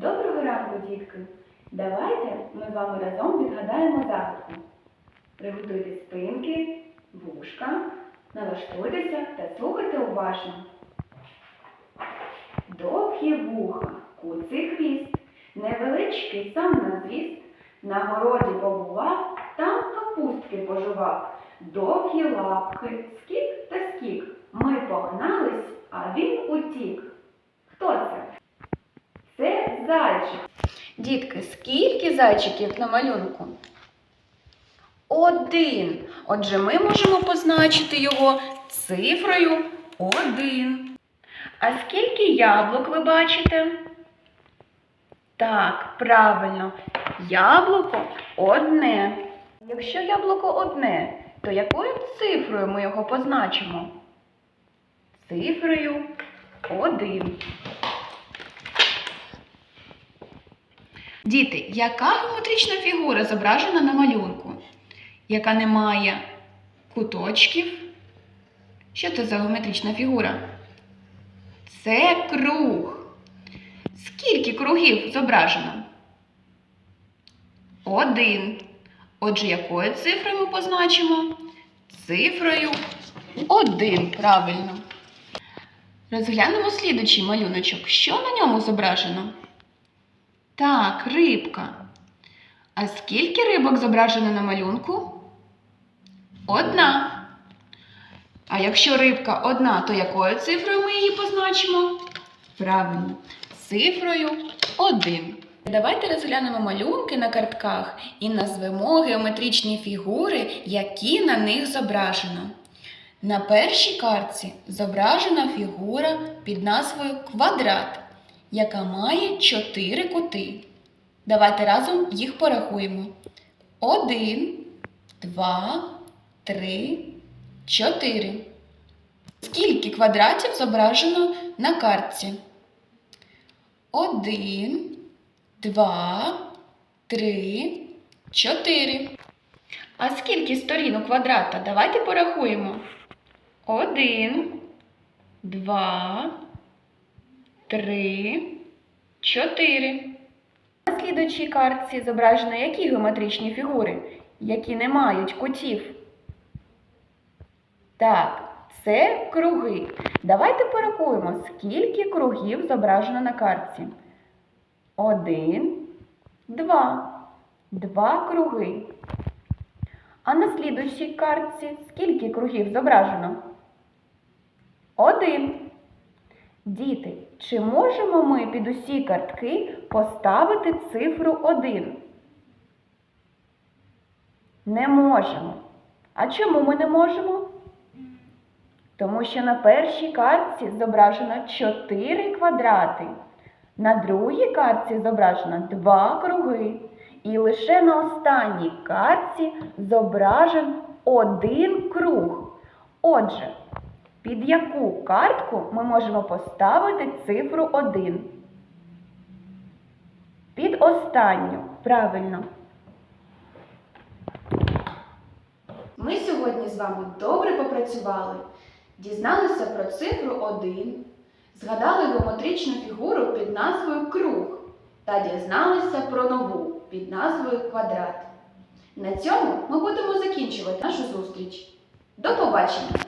Доброго ранку, дітки! Давайте ми з вами разом відгадаємо загадку. Приготуйте спинки, вушка, налаштуйтеся та слухайте уважно. Довгі вуха, куций хвіст, невеличкий сам на зріст, на городі побував, там капустки пожував. Довгі лапки, скік та скік. Ми погнались, а він утік. Хто це? Зайчик. Дітки, скільки зайчиків на малюнку? Один. Отже, ми можемо позначити його цифрою один. А скільки яблук ви бачите? Так, правильно. Яблуко одне. Якщо яблуко одне, то якою цифрою ми його позначимо? Цифрою один. Діти, яка геометрична фігура зображена на малюнку? Яка не має куточків? Що це за геометрична фігура? Це круг. Скільки кругів зображено? Один. Отже, якою цифрою ми позначимо? Цифрою один, правильно. Розглянемо слідучий малюночок. Що на ньому зображено? Так, рибка. А скільки рибок зображено на малюнку? Одна. А якщо рибка одна, то якою цифрою ми її позначимо? Правильно, цифрою 1. Давайте розглянемо малюнки на картках і назвемо геометричні фігури, які на них зображено. На першій картці зображена фігура під назвою квадрат, яка має чотири кути. Давайте разом їх порахуємо. Один, два, три, чотири. Скільки квадратів зображено на картці? Один, два, три, чотири. А скільки сторін у квадрата? Давайте порахуємо. Один, два, три, чотири. На слідучій картці зображено які геометричні фігури, які не мають кутів? Так, це круги. Давайте порахуємо, скільки кругів зображено на картці. Один, два. Два круги. А на слідучій картці скільки кругів зображено? Один. Діти, чи можемо ми під усі картки поставити цифру 1? Не можемо. А чому ми не можемо? Тому що на першій картці зображено 4 квадрати, на другій картці зображено 2 круги. І лише на останній картці зображен один круг. Отже, під яку картку ми можемо поставити цифру 1? Під останню. Правильно. Ми сьогодні з вами добре попрацювали, дізналися про цифру 1, згадали геометричну фігуру під назвою круг та дізналися про нову під назвою квадрат. На цьому ми будемо закінчувати нашу зустріч. До побачення!